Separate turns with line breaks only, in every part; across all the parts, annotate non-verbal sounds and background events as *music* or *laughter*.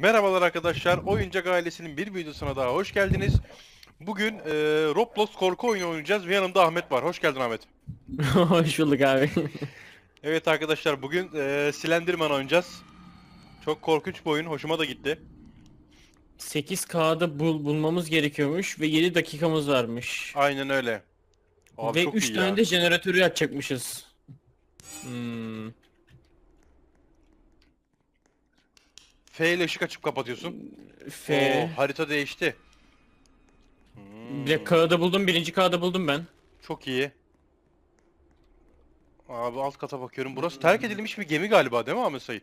Merhabalar arkadaşlar. Oyuncak ailesinin bir videosuna daha hoş geldiniz. Bugün e, Roblox korku oyunu oynayacağız ve yanımda Ahmet var. Hoş geldin Ahmet. *laughs*
Hoş bulduk abi. *laughs*
Evet arkadaşlar bugün e, Slenderman oynayacağız. Çok korkunç bir oyun. Hoşuma da gitti.
8K'da bul bulmamız gerekiyormuş ve 7 dakikamız varmış.
Aynen öyle. Abi
ve
çok
3
iyi
tane
ya.
de jeneratörü açacakmışız. Hmm.
F ile ışık açıp kapatıyorsun.
F.
Oo, harita değişti. Hmm,
Bir de K'da buldum, birinci K'da buldum ben.
Çok iyi. Abi alt kata bakıyorum. Burası terk edilmiş bir gemi galiba değil mi Ahmet Sait?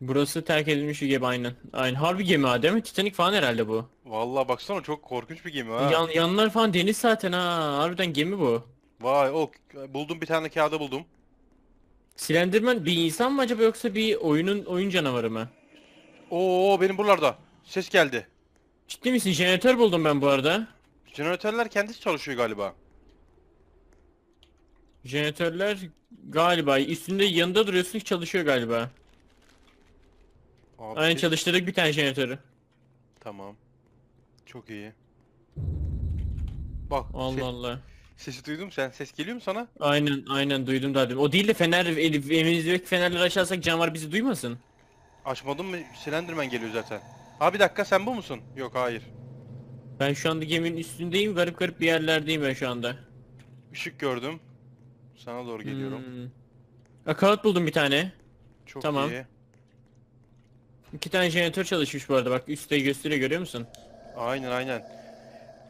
Burası terk edilmiş bir gemi aynen. Aynen harbi gemi ha değil mi? Titanic falan herhalde bu.
Vallahi baksana çok korkunç bir gemi ha.
Yan, yanlar falan deniz zaten ha. Harbiden gemi bu.
Vay o buldum bir tane kağıda buldum.
Slenderman bir insan mı acaba yoksa bir oyunun oyun canavarı mı?
Oo benim buralarda. Ses geldi.
Ciddi misin? Jeneratör buldum ben bu arada.
Jeneratörler kendisi çalışıyor galiba.
Jeneratörler galiba üstünde yanında duruyorsun ki çalışıyor galiba.
Abi
Aynen
ses-
çalıştırdık bir tane jeneratörü.
Tamam. Çok iyi. Bak
Allah
se-
Allah.
sesi duydum sen. Ses geliyor mu sana?
Aynen aynen duydum da dedim. O değil de fener evimizdeki fenerleri açarsak canavar bizi duymasın.
Açmadın mı? Slenderman geliyor zaten. Ha bir dakika sen bu musun? Yok hayır.
Ben şu anda geminin üstündeyim. Garip garip bir yerlerdeyim ben şu anda.
Işık gördüm. Sana doğru geliyorum.
Hmm. Kağıt buldum bir tane.
Çok
tamam.
iyi.
İki tane jeneratör çalışmış bu arada bak üstte gösteriyor görüyor musun?
Aynen aynen.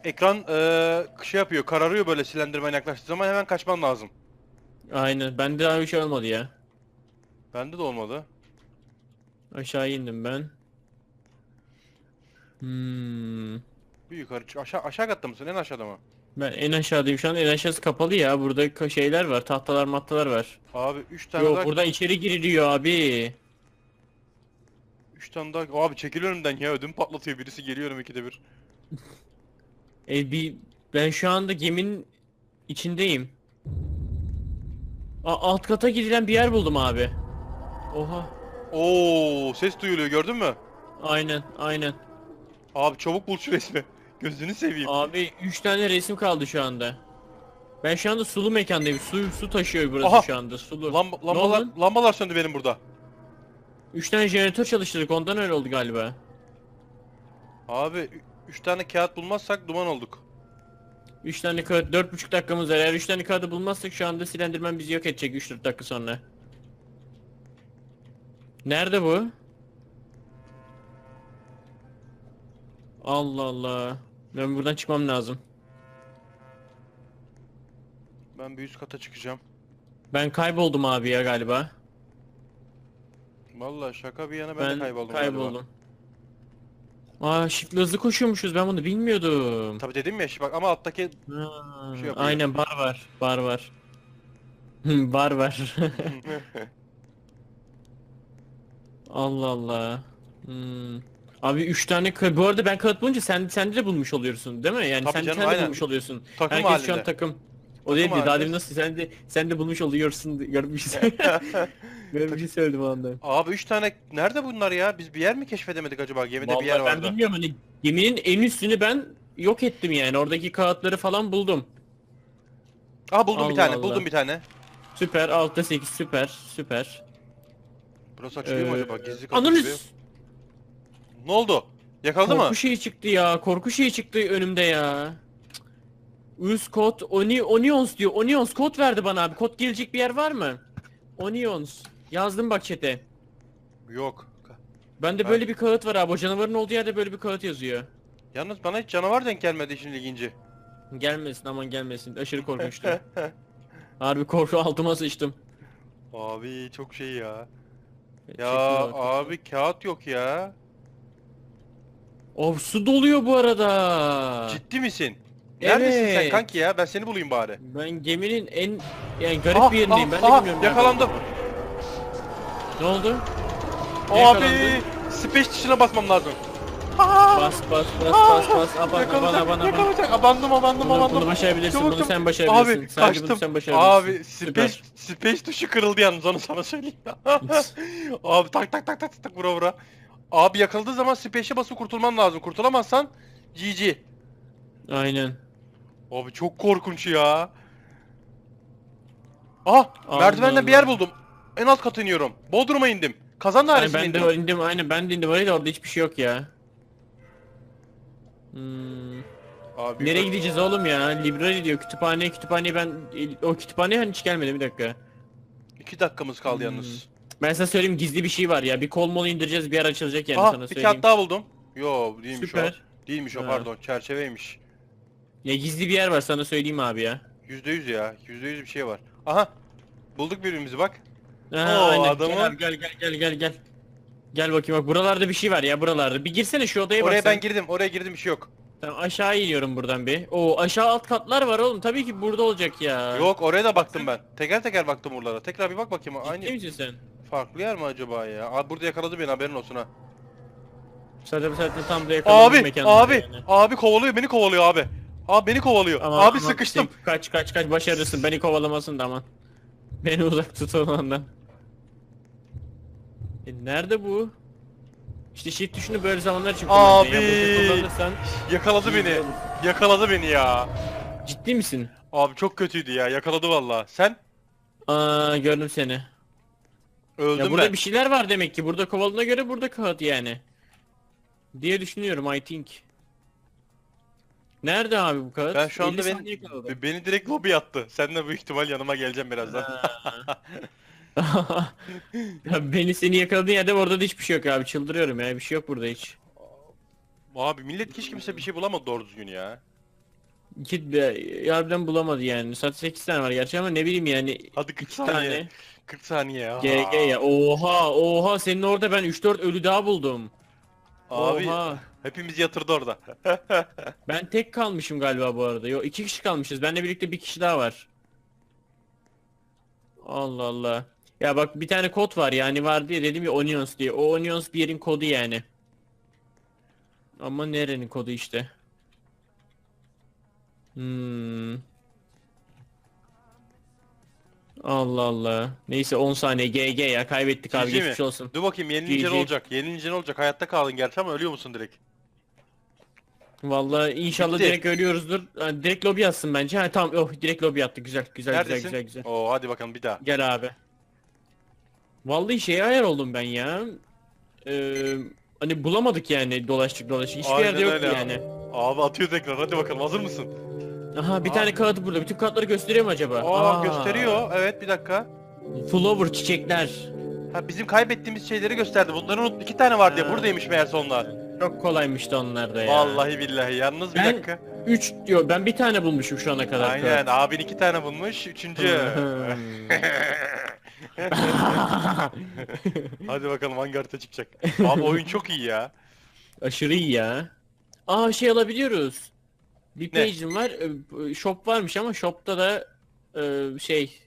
Ekran eee şey yapıyor, kararıyor böyle Slenderman yaklaştığı zaman hemen kaçman lazım.
Aynen bende daha bir şey olmadı ya.
Bende de olmadı.
Aşağı indim ben. Hmm.
Bir yukarı çık. Aşağı aşağı katta mısın? En aşağıda mı?
Ben en aşağıdayım şu an en aşağısı kapalı ya burada şeyler var tahtalar mattalar var.
Abi 3 tane
Yok
daha
buradan içeri giriliyor abi.
3 tane daha abi çekil önümden ya ödüm patlatıyor birisi geliyorum ikide bir.
E bir ben şu anda geminin içindeyim. A- alt kata gidilen bir yer buldum abi. Oha.
Oo ses duyuluyor gördün mü?
Aynen, aynen.
Abi çabuk bul şu resmi. *laughs* Gözünü seveyim.
Abi 3 tane resim kaldı şu anda. Ben şu anda sulu mekandayım. Su su taşıyor burası
Aha!
şu anda. Sulu. Ne
lambalar lambalar söndü benim burada.
3 tane jeneratör çalıştırdık. Ondan öyle oldu galiba.
Abi 3 tane kağıt bulmazsak duman olduk.
3 tane kağıt 4,5 dakikamız var. Eğer 3 tane kağıdı bulmazsak şu anda Slenderman bizi yok edecek 3-4 dakika sonra. Nerede bu? Allah Allah. Ben buradan çıkmam lazım.
Ben bir üst kata çıkacağım.
Ben kayboldum abi ya galiba.
Vallahi şaka bir yana ben,
Ben
de kayboldum,
kayboldum.
galiba.
Aa shift'le hızlı koşuyormuşuz ben bunu bilmiyordum.
Tabi dedim ya bak ama alttaki
Ha,
şey yapıyor.
aynen bar var. Bar var. *laughs* Bar var. *laughs* *laughs* Allah Allah. Hmm. Abi 3 tane ka- bu arada ben kağıt bulunca sen sen de bulmuş oluyorsun değil mi? Yani
Tabii
sen,
canım,
sen de
aynen.
bulmuş oluyorsun.
takım
Herkes
halinde.
şu an takım. O değil
Takım
daha
halinde.
demin nasıl sen de sen de bulmuş oluyorsun garip bir şey. *laughs* *laughs* garip bir şey söyledim o anda.
Abi 3 tane nerede bunlar ya? Biz bir yer mi keşfedemedik acaba? Gemide bir yer
Vallahi ben
vardı.
bilmiyorum hani geminin en üstünü ben yok ettim yani. Oradaki kağıtları falan buldum.
Aa buldum bir
Allah
tane.
Allah.
Buldum bir tane.
Süper altta 8 süper süper.
Burası açılıyor mu
Ee,
acaba? Gizli kapı gibi. Ne oldu? Yakaladı mı?
Korku şeyi çıktı ya. Korku şeyi çıktı önümde ya. Use kod Oni Onions diyor. Onions kod verdi bana abi. Kod gelecek bir yer var mı? Onions. Yazdım bak chat'e.
Yok.
Bende
Ben-
böyle bir kağıt var abi. O canavarın olduğu yerde böyle bir kağıt yazıyor.
Yalnız bana hiç canavar denk gelmedi işin ilginci.
Gelmesin aman gelmesin. Aşırı korkmuştum. *laughs* Harbi korku altıma sıçtım.
Abi çok şey ya. Ya abi kağıt yok ya.
Oh su doluyor bu arada.
Ciddi misin? Neredesin sen
Evet.
kanki ya? Ben seni bulayım bari.
Ben geminin en yani garip
Ah,
bir yerindeyim.
ah,
ben de
ah,
bilmiyorum. nerede
yakalandım.
olduğumu. Ne oldu?
Abi
Yakalandın.
space tuşuna basmam lazım.
Bas bas bas bas bas. Aban aban
Yakalayacak,
aban aban.
yakalayacak. Abandım, abandım,
Bunu,
abandım.
bunu başarabilirsin.
Çabuk,
bunu
çabuk.
sen başarabilirsin.
Abi
Sadece bunu
kaçtım.
sen başarabilirsin.
Abi space, space tuşu kırıldı yalnız onu sana söyleyeyim. *laughs* Abi tak tak tak tak tak vura vura. Abi yakaladığı zaman space'e basıp kurtulman lazım. Kurtulamazsan GG.
Aynen.
Abi çok korkunç ya.
Allah
merdivenden bir yer
Allah.
buldum. En alt kata iniyorum. Bodrum'a indim. Kazan
Aynen,
dairesine
ben
indim.
de indim aynen ben de indim oraya da orada hiçbir şey yok ya. Hmm.
Abi,
Nereye gideceğiz oğlum ya? Library diyor kütüphane kütüphane ben o kütüphane hani hiç gelmedi bir dakika.
İki dakikamız kaldı
Hmm.
yalnız.
Ben sana söyleyeyim gizli bir şey var ya. Bir kol mol indireceğiz bir yer açılacak yani
Aha
sana
bir
söyleyeyim.
kağıt daha buldum. Yo değilmiş
Süper.
o. Değilmiş o
Ha.
pardon. Çerçeveymiş.
Ya gizli bir yer var sana söyleyeyim abi ya.
Yüzde yüz ya. Yüzde yüz bir şey var. Aha. Bulduk birbirimizi bak.
Ha,
Oo,
aynen.
adamı-
Gel, abi, gel gel gel gel gel. Gel bakayım bak buralarda bir şey var ya buralarda. Bir girsene şu odaya
Oraya
bak sen.
ben girdim. Oraya girdim bir şey yok.
Tamam, aşağı iniyorum buradan bir. Oo aşağı alt katlar var oğlum. Tabii ki burada olacak ya.
Yok oraya da baktım ben. Teker teker baktım buralara. Tekrar bir bak bakayım.
Ciddi
Aynı
misin sen?
farklı yer mi acaba ya? Abi burada yakaladı beni haberin olsun ha.
Zaten zaten tam da yakaladım
Abi, abi,
yani.
abi kovalıyor, beni kovalıyor abi. Abi beni kovalıyor.
Ama-
abi
ama
sıkıştım.
sen Kaç kaç kaç başarırsın beni kovalamasın da aman. Beni uzak tutun ondan. E nerede bu? İşte shift tuşunu böyle zamanlar için.
Abi.
Boşa kullanırsan
Yakaladı beni. Yakaladı beni ya.
ciddi misin?
Abi çok kötüydü ya. Yakaladı valla. Sen
Aa gördüm seni.
öldün
ya burada
ben.
bir şeyler var demek ki. Burada kovaladığına göre burada kağıt yani. Diye düşünüyorum I think. Nerede abi bu kağıt?
Ben şu anda
50
beni- Beni direkt lobi attı. Sen de büyük ihtimal yanıma geleceğim birazdan. *laughs* *laughs*
ya beni seni yakaladığın yerde orada da hiçbir şey yok abi çıldırıyorum ya bir şey yok burada hiç.
Abi millet hiç kimse bir şey bulamadı doğru düzgün ya.
İki de harbiden bulamadı yani. Saat 8 tane var gerçi ama ne bileyim yani.
Hadi 40
İki
saniye.
tane.
40 saniye ya.
GG ya. Oha oha senin orada ben 3-4 ölü daha buldum.
Abi
Oha.
hepimiz yatırdı orada. *laughs*
Ben tek kalmışım galiba bu arada. Yo iki kişi kalmışız. Benle birlikte bir kişi daha var. Allah Allah. Ya bak bir tane kod var yani var diye dedim ya Onions diye. O Onions bir yerin kodu yani. Ama nerenin kodu işte. Hmm. Allah Allah. Neyse 10 saniye GG ya kaybettik abi
GG mi?
geçmiş olsun.
Dur bakayım yenilince ne olacak? Yenilince ne olacak? Hayatta kaldın gerçi ama ölüyor musun direkt?
Vallahi inşallah
Bitti.
direkt ölüyoruzdur. Ha, direkt lobi atsın bence. Ha tamam. Oh direkt lobi attı. Güzel güzel
Neredesin?
güzel güzel güzel.
Oo hadi bakalım bir daha.
Gel abi. Vallahi şeye ayar oldum ben ya. Ee, hani bulamadık yani dolaştık dolaştık. Hiçbir
Aynen
yerde yoktu
öyle.
yani.
Abi atıyor tekrar hadi bakalım hazır mısın?
Aha bir tane kağıt burada. Bütün kağıtları gösteriyor mu acaba?
Aa, gösteriyor. Evet bir dakika.
Flower çiçekler.
Ha bizim kaybettiğimiz şeyleri gösterdi. Bunları unut. iki tane vardı ya.
Ha.
Buradaymış meğerse onlar.
Çok kolaymıştı onlar da ya.
Vallahi billahi. Yalnız bir
Ben-
dakika.
3 diyor. Ben bir tane bulmuşum şu ana kadar.
Aynen. Abin iki tane bulmuş. Üçüncü. *laughs* *laughs* hadi bakalım hangi harita çıkacak. Abi oyun çok iyi ya.
Aşırı iyi ya. Aa şey alabiliyoruz. Bir
Ne?
page'im var. e, Shop varmış ama shop'ta da e, şey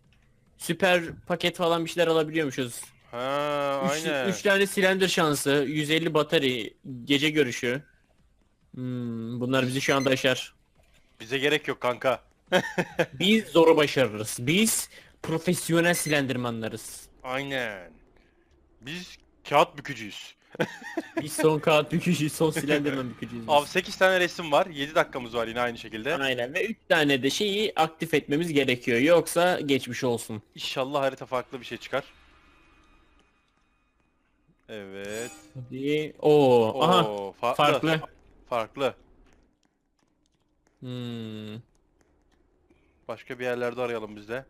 süper paket falan bir şeyler alabiliyormuşuz.
Ha
3
aynen.
tane silindir şansı, 150 batarya, gece görüşü. Hmm, bunlar bizi şu anda aşar.
Bize gerek yok kanka.
Biz zoru başarırız. Biz profesyonel silendirmanlarız.
Aynen. Biz kağıt bükücüyüz. *laughs*
Biz son kağıt bükücüyüz, son silendirman bükücüyüz.
Abi 8 tane resim var. 7 dakikamız var yine aynı şekilde.
Aynen ve 3 tane de şeyi aktif etmemiz gerekiyor. Yoksa geçmiş olsun.
İnşallah harita farklı bir şey çıkar. Evet.
Hadi. Oo, aha.
Oo, farklı.
Farklı.
Farklı.
Hmm.
Başka bir yerlerde arayalım biz de.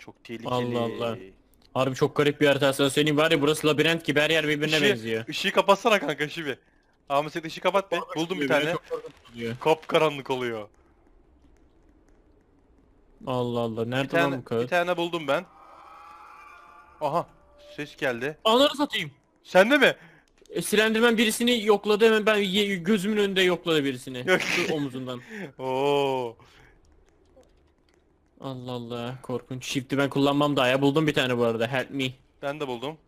Çok tehlikeli.
Allah Allah. Harbi çok garip bir harita sana söyleyeyim var ya burası labirent gibi her yer birbirine
Işığı-
benziyor.
Işığı kapatsana kanka ışığı bir. Ahmet sen ışığı kapat be. Buldum bir tane. Kop karanlık oluyor.
Allah Allah
Bir
nerede lan
tane,
bu
bir
kağıt?
tane buldum ben. Aha. Ses geldi.
Ananı satayım.
Sende mi?
E, Slenderman birisini yokladı hemen ben gözümün önünde yokladı birisini. Şu omuzundan. *laughs*
Oo.
Allah Allah korkunç. Shift'i ben kullanmam daha ya buldum bir tane bu arada help me.
Ben de buldum.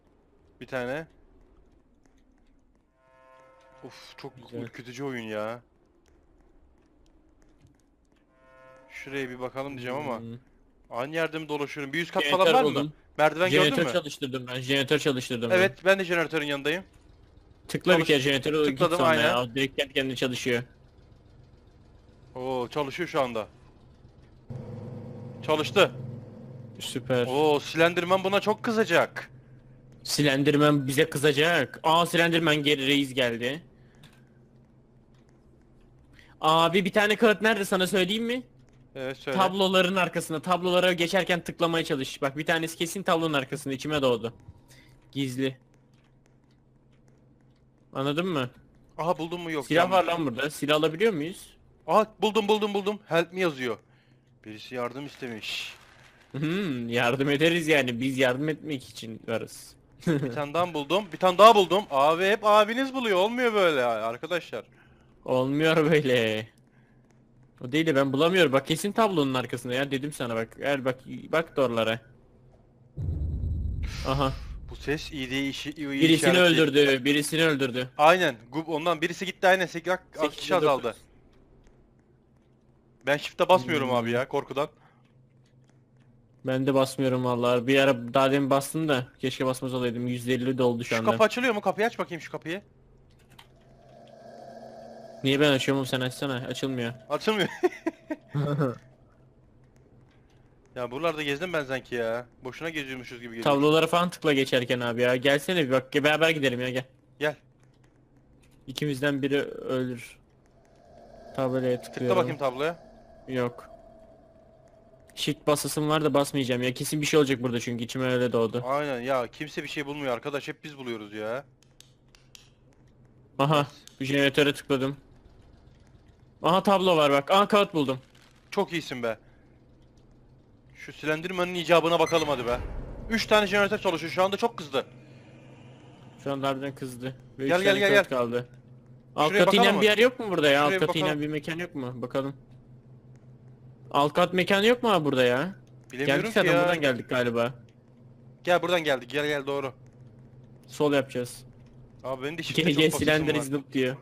Bir tane. Uf çok
Güzel.
ürkütücü oyun ya. Şuraya bir bakalım diyeceğim ama
Hmm.
Aynı yerde mi dolaşıyorum? Bir üst kat falan
Jeneratör
var mı?
buldum.
Merdiven gördün
Jeneratör
mü?
çalıştırdım ben. Jeneratör çalıştırdım ben.
Evet ben de jeneratörün yanındayım.
Tıkla bir
Çalış-
kere jeneratörü git
tıkladım,
sonra
aynen.
ya. Direkt kendi kendine çalışıyor.
Oo çalışıyor şu anda. Çalıştı.
Süper.
Oo Slenderman buna çok kızacak.
Slenderman bize kızacak. Aa Slenderman geri reis geldi. Abi bir tane kağıt nerede sana söyleyeyim mi?
Evet söyle.
Tabloların arkasında. Tablolara geçerken tıklamaya çalış. Bak bir tanesi kesin tablonun arkasında içime doğdu. Gizli. Anladın mı?
Aha buldun mu yok.
Silah var lan burada. Silah alabiliyor muyuz?
Aha buldum buldum buldum. Help me yazıyor. Birisi yardım istemiş.
Hmm, yardım ederiz yani. Biz yardım etmek için varız.
Bir tane daha buldum. Bir tane daha buldum. Abi hep abiniz buluyor. Olmuyor böyle arkadaşlar.
Olmuyor böyle. O değil de ben bulamıyorum. Bak kesin tablonun arkasında ya dedim sana bak. Gel bak bak doğrulara. Aha.
Bu ses iyi değil işi iyi
Birisini
işaret değil.
öldürdü. Birisini öldürdü.
Aynen. Gub ondan birisi gitti aynen. 8
Sekiz
kişi azaldı. Ben shift'e basmıyorum
Hmm.
abi ya korkudan.
Ben de basmıyorum vallahi. Bir ara daha demin bastım da keşke basmaz olaydım. %50 doldu şu
Şu
anda.
kapı açılıyor mu? Kapıyı aç bakayım şu kapıyı.
Niye ben açıyorum sen açsana. Açılmıyor.
Açılmıyor. *laughs* ya buralarda gezdim ben sanki ya. Boşuna geziyormuşuz gibi geliyor.
Tablolara falan tıkla geçerken abi ya. Gelsene bir bak beraber gidelim ya gel.
Gel.
İkimizden biri ölür. Tabloya
Tıkla
tıklıyorum.
bakayım tabloya.
Yok. Shift basasım var da basmayacağım ya. Kesin bir şey olacak burada çünkü içime öyle doğdu.
Aynen ya kimse bir şey bulmuyor arkadaş. Hep biz buluyoruz ya.
Aha. Bir jeneratöre tıkladım. Aha tablo var bak. Aha kağıt buldum.
Çok iyisin be. Şu Slenderman'ın icabına bakalım hadi be. 3 tane jeneratör çalışıyor şu anda çok kızdı.
Şu an harbiden kızdı. Ve
Gel,
üç
gel,
tane
gel,
kağıt
gel.
kaldı. Alt
Şuraya
kat
bakalım
inen
mı?
bir yer yok mu burada ya?
Şuraya
Alt kat inen
bakalım.
bir mekan yok mu? Bakalım. Alt kat mekanı yok mu abi burada ya?
Bilemiyorum
Geldik
ki
zaten
ya.
buradan geldik galiba.
Gel buradan geldik gel gel doğru.
Sol yapacağız.
Abi benim de shift'e
GG
çok var.
izlip diyor.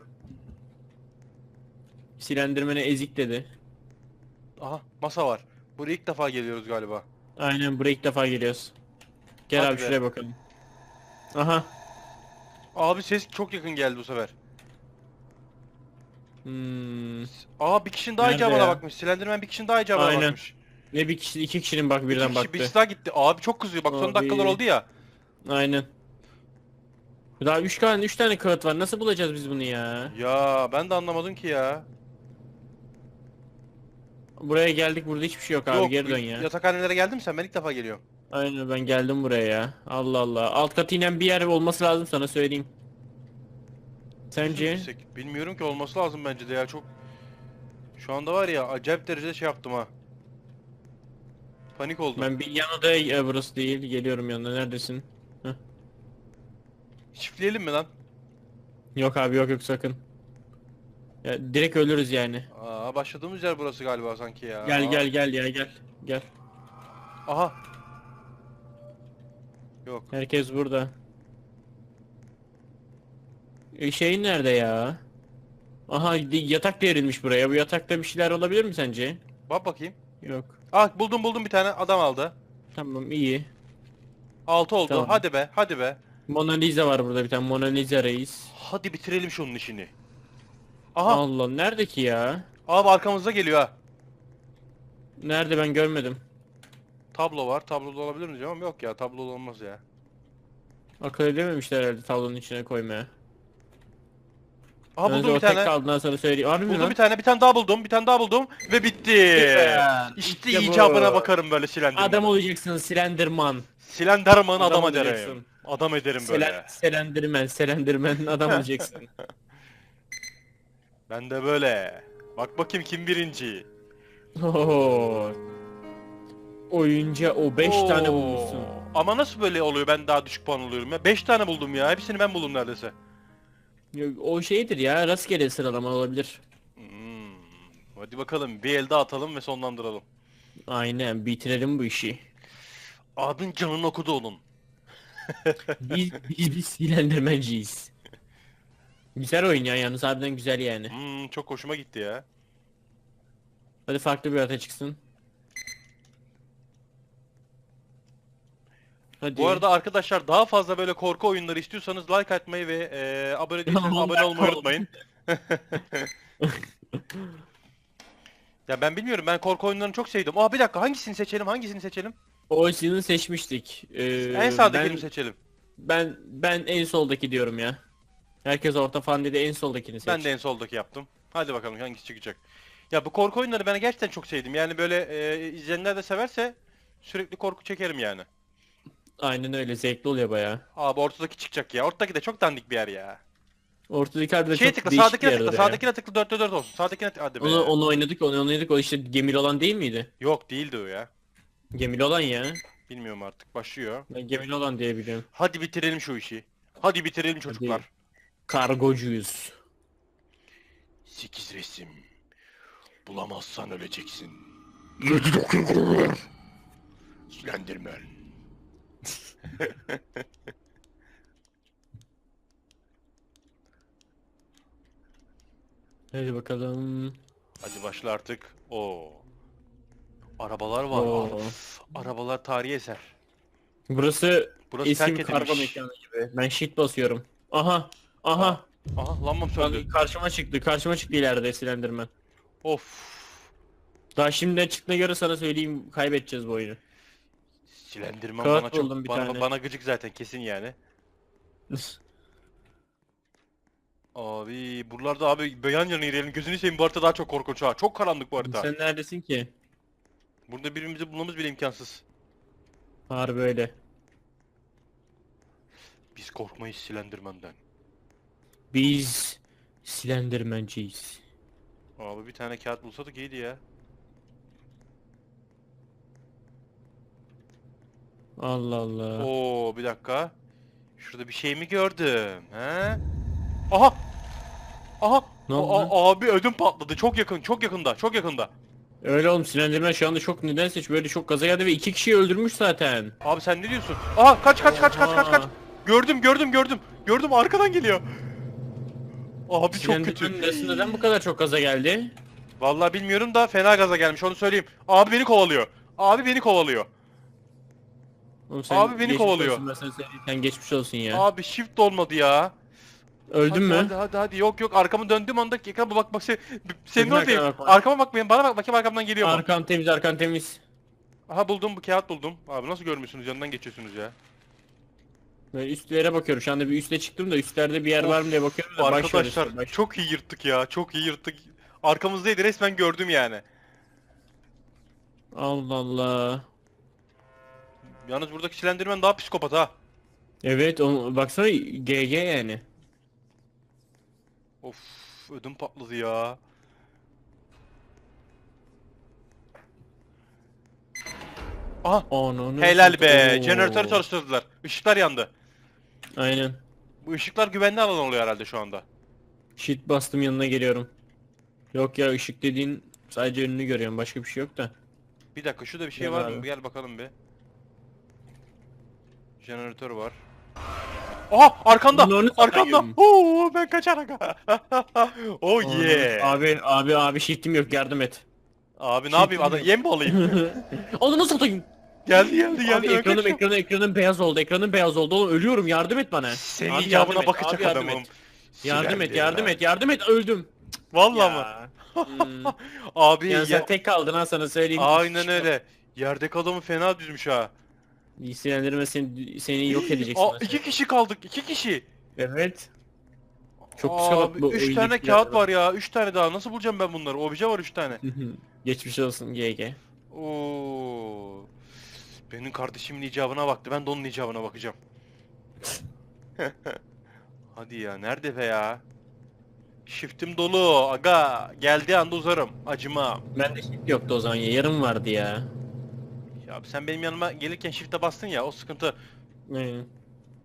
Slenderman'e ezik dedi.
Aha masa var. Buraya ilk defa geliyoruz galiba.
Aynen buraya ilk defa geliyoruz. Gel
Hadi
abi
be.
şuraya bakalım. Aha.
Abi ses çok yakın geldi bu sefer.
Hmm.
Aa bir kişinin daha
Nerede
icabına
ya?
bakmış. Slenderman bir kişinin daha icabına
Aynen.
bakmış.
Ne bir kişi iki kişinin bak birden
kişi,
baktı.
birisi daha gitti. Abi çok kızıyor. Bak son
Abi.
dakikalar oldu ya.
Aynen. Daha üç tane üç tane kağıt var. Nasıl bulacağız biz bunu ya?
Ya ben de anlamadım ki ya.
Buraya geldik burada hiçbir şey yok abi
Yok
geri dön ya.
yatakhanelere geldin mi sen? Ben ilk defa geliyorum.
Aynen ben geldim buraya ya. Allah Allah. Alt kat inen bir yer olması lazım sana söyleyeyim. Sence?
Yüksek. Bilmiyorum ki olması lazım bence de ya çok. Şu anda var ya acayip derecede şey yaptım ha. Panik oldum.
Ben bir yanında ya burası değil. Geliyorum yanına. Neredesin?
Çiftleyelim mi lan?
Yok abi yok yok sakın. Ya direkt ölürüz yani.
Aa başladığımız yer burası galiba sanki ya.
Gel gel gel ya gel. Gel.
Aha. Yok.
Herkes burada. E, şey nerede ya? Aha yatak verilmiş buraya. Bu yatakta bir şeyler olabilir mi sence?
Bak bakayım.
Yok.
Ah buldum buldum bir tane adam aldı.
Tamam iyi.
6 oldu.
Tamam.
Hadi be hadi be.
Mona Lisa var burada bir tane Mona Lisa reis.
Hadi bitirelim şunun işini. Aha.
Allah nerede ki ya?
Abi arkamızda geliyor ha.
Nerede ben görmedim.
Tablo var. Tabloda olabilir mi diyorum. Yok ya tabloda olmaz ya.
Akıl edememişler herhalde tablonun içine koymaya.
Aha
Önce
buldum bir
tek
tane.
kaldığından sonra söyleyeyim. Harbi mi
Buldum
lan?
bir tane. Bir tane daha buldum. Bir tane daha buldum. Ve bitti.
Süper.
İşte
İşte bu.
icabına bakarım böyle Slenderman.
Adam olacaksın Slenderman.
Slenderman adam,
Adam
ederim.
olacaksın.
Adam ederim böyle.
Selen, Slenderman, Slenderman adam *laughs* olacaksın.
Ben de böyle. Bak bakayım kim birinci.
Oho. Oyunca o 5 tane
Oo.
bulmuşsun.
Ama nasıl böyle oluyor ben daha düşük puan alıyorum ya? 5 tane buldum ya. Hepsini ben buldum neredeyse.
O şeydir ya rastgele sıralama olabilir.
Hmm. Hadi bakalım bir elde atalım ve sonlandıralım.
Aynen bitirelim bu işi.
Adın canını okudu onun. *laughs*
Biz biz, biz Slendermanciyiz. Güzel oyun ya yalnız harbiden güzel yani.
Hmm, çok hoşuma gitti ya.
Hadi farklı bir harita çıksın. Hadi.
Bu arada arkadaşlar daha fazla böyle korku oyunları istiyorsanız like atmayı ve e, abone değilseniz *laughs* abone olmayı unutmayın. *laughs* ya ben bilmiyorum ben korku oyunlarını çok sevdim. Aa bir dakika hangisini seçelim hangisini seçelim?
Ocean'ı seçmiştik. Ee,
en sağdakini
ben,
seçelim?
ben ben en soldaki diyorum ya. Herkes orta fan dedi en soldakini seç.
Ben de en soldaki yaptım. Hadi bakalım hangisi çıkacak. Ya bu korku oyunları ben gerçekten çok sevdim. Yani böyle e, izleyenler de severse sürekli korku çekerim yani.
Aynen öyle zevkli oluyor bayağı.
Abi ortadaki çıkacak ya. Ortadaki de çok dandik bir yer ya.
Ortadaki harbiden
Şeye
çok
tıkla
değişik
sağdakine
bir
tıkla
yerdir ya.
sağdakine tıkla 4'te 4 olsun. Sağdakine tıkla hadi be.
Onu, onu oynadık onu oynadık o işte gemili olan değil miydi?
Yok değildi o ya.
Gemili olan ya.
Bilmiyorum artık başlıyor.
Ben gemili olan diye biliyorum.
Hadi bitirelim şu işi. Hadi bitirelim çocuklar.
Kargocuyuz.
8 resim. Bulamazsan öleceksin. Slenderman. *laughs*
Hadi bakalım.
Hadi başla artık. Oo. Arabalar var.
Oo.
Arabalar tarihi eser.
Burası,
Burası
eski
terk
bir kargo
edilmiş.
mekanı gibi. Ben shit basıyorum. Aha. Aha.
Aha lambam söndü.
Karşıma çıktı. Karşıma çıktı ileride Slenderman.
Of.
Daha şimdiden çıktığına göre sana söyleyeyim kaybedeceğiz bu oyunu. Kağıt
bana çok
bir
bana,
tane.
bana gıcık zaten kesin yani. *laughs* Abi buralarda abi beyan yana inelim gözünü seveyim bu harita daha çok korkunç ha. Çok karanlık bu harita.
Sen neredesin ki?
Burada birbirimizi bulmamız bile imkansız.
Harbi öyle.
Biz korkmayız Slenderman'den.
Biz Slendermanciyiz.
Abi bir tane kağıt bulsadık iyiydi ya.
Allah Allah.
Oo bir dakika. Şurada bir şey mi gördüm? He? Aha! Aha!
Ne oldu?
a- abi ödüm patladı. Çok yakın, çok yakında, çok yakında.
Öyle oğlum Slenderman şu anda çok nedense böyle çok gaza geldi ve iki kişiyi öldürmüş zaten.
Abi sen ne diyorsun? Aha kaç kaç kaç kaç kaç kaç. Gördüm gördüm gördüm. Gördüm arkadan geliyor. Abi çok kötü.
nasıl- neden bu kadar çok gaza geldi?
Vallahi bilmiyorum da fena gaza gelmiş onu söyleyeyim. Abi beni kovalıyor. Abi beni kovalıyor.
Oğlum sen
Abi beni
geçmiş
kovalıyor.
olsun, ben sana söyleyeyim, sen geçmiş olsun ya.
Abi shift olmadı ya.
Öldün
hadi,
mü?
Hadi hadi hadi yok yok arkamı döndüğüm anda ekrana bak bak sen, senin
Sakın
oradayım. Arkama bak benim bana bak bakayım arkamdan geliyor mu?
Arkan temiz arkan temiz.
Aha buldum bu kağıt buldum. Abi nasıl görmüyorsunuz yanından geçiyorsunuz ya.
Ben üstlere bakıyorum şu anda bir üste çıktım da üstlerde bir yer var mı diye bakıyorum da baş
Arkadaşlar
baş.
çok iyi yırttık ya çok iyi yırttık. Arkamızdaydı resmen gördüm yani.
Allah Allah.
Yalnız buradaki Slenderman daha psikopat ha.
Evet onu baksana GG yani.
Of ödüm patladı ya. Aha
Onu
helal be jeneratörü çalıştırdılar. Işıklar yandı.
Aynen.
Bu ışıklar güvenli alan oluyor herhalde şu anda.
Shit bastım yanına geliyorum. Yok ya ışık dediğin sadece önünü görüyorum başka bir şey yok da.
Bir dakika şurada bir şey
Gel
var
abi.
mı? Gel bakalım bir. Jeneratör var. Aha arkanda arkanda. Oo ben kaçarak. *laughs* oh yeah.
Abi abi abi shit'im yok yardım et.
Abi ne yapayım? Adam yem mi alayım? *laughs*
Onu nasıl atayım?
geldi geldi geldi.
Abi ekranım
kaçıyorum.
ekranım ekranım beyaz oldu ekranım beyaz oldu oğlum ölüyorum yardım et bana.
Senin
Abi yardım et,
bakacak
abi yardım
adamım.
et. Yardım et yardım et yardım et öldüm.
Vallahi mı?
Ya. Hmm. *laughs*
Abi
Yani
ya-
sen tek kaldın ha sana söyleyeyim.
aynen öyle. Yerdeki adamı fena düzmüş ha.
Sinirlendirme seni, seni yok edeceksin.
Aa, iki kişi kaldık. iki kişi.
Evet. Çok psikopat
Abi,
bu
Üç tane kağıt var ya. Üç tane daha. Nasıl bulacağım ben bunları? Obje var üç tane.
Geçmiş olsun GG.
Oo. Benim kardeşimin icabına baktı. Ben de onun icabına bakacağım. *laughs* Hadi ya. Nerede be ya? Shift'im dolu. Aga. Geldiği anda uzarım. Acımam.
Ben de shift yoktu o zaman ya yarım vardı ya.
Ya abi sen benim yanıma gelirken shift'e bastın ya. O sıkıntı.
Aynen.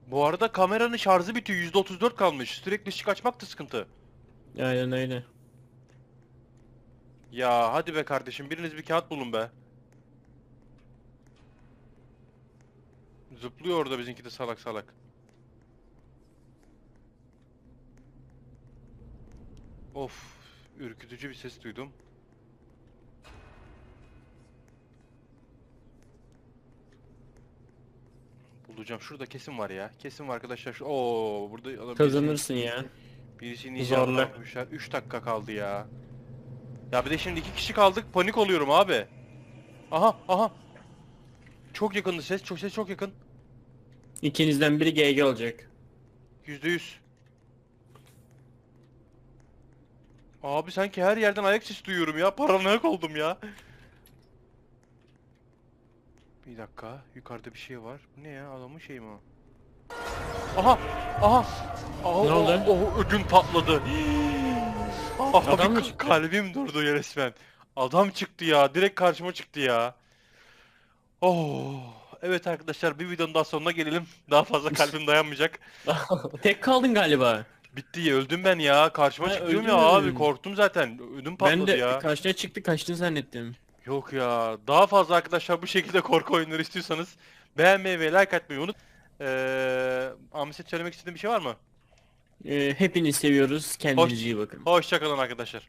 Bu arada kameranın şarjı bitiyor. %34 kalmış. Sürekli ışık açmak da sıkıntı.
Aynen öyle.
Ya hadi be kardeşim. Biriniz bir kağıt bulun be. Zıplıyor orada bizimki de salak salak. Of, ürkütücü bir ses duydum. Bulacağım. Şurada kesin var ya. Kesin var arkadaşlar. Şu... Oo burada adam birisi-
Kazanırsın ya.
Birisini
Zorla.
Zorla. yapmışlar. 3 dakika kaldı ya. Ya bir de şimdi iki kişi kaldık. Panik oluyorum abi. Aha aha. Çok yakındı ses. Çok ses çok yakın.
İkinizden biri GG olacak.
Yüzde yüz. Abi sanki her yerden ayak sesi duyuyorum ya. Paranoyak oldum ya. Bir dakika. Yukarıda bir şey var. Bu ne ya? Adamın şeyi mi o? Aha! Aha! Aa,
Ne oldu?
Oh, oh, ödüm patladı. *gasps* Abi,
Adam mı çıktı?
Kalbim durdu ya resmen. Adam çıktı ya. Direkt karşıma çıktı ya. Oh. Evet arkadaşlar bir videonun daha sonuna gelelim. Daha fazla kalbim dayanmayacak. *laughs*
Tek kaldın galiba.
Bitti ya öldüm ben ya. Karşıma
Ha,
çıktı diyorum ya
öldün.
abi korktum zaten. Ödüm patladı
Ben de
ya.
karşına çıktı kaçtın zannettim.
Yok ya. Daha fazla arkadaşlar bu şekilde korku oyunları istiyorsanız beğenmeyi ve like atmayı unut. Ee, Ahmet söylemek istediğin bir şey var mı?
Ee, hepinizi seviyoruz. Kendinize iyi bakın.
Hoşçakalın arkadaşlar.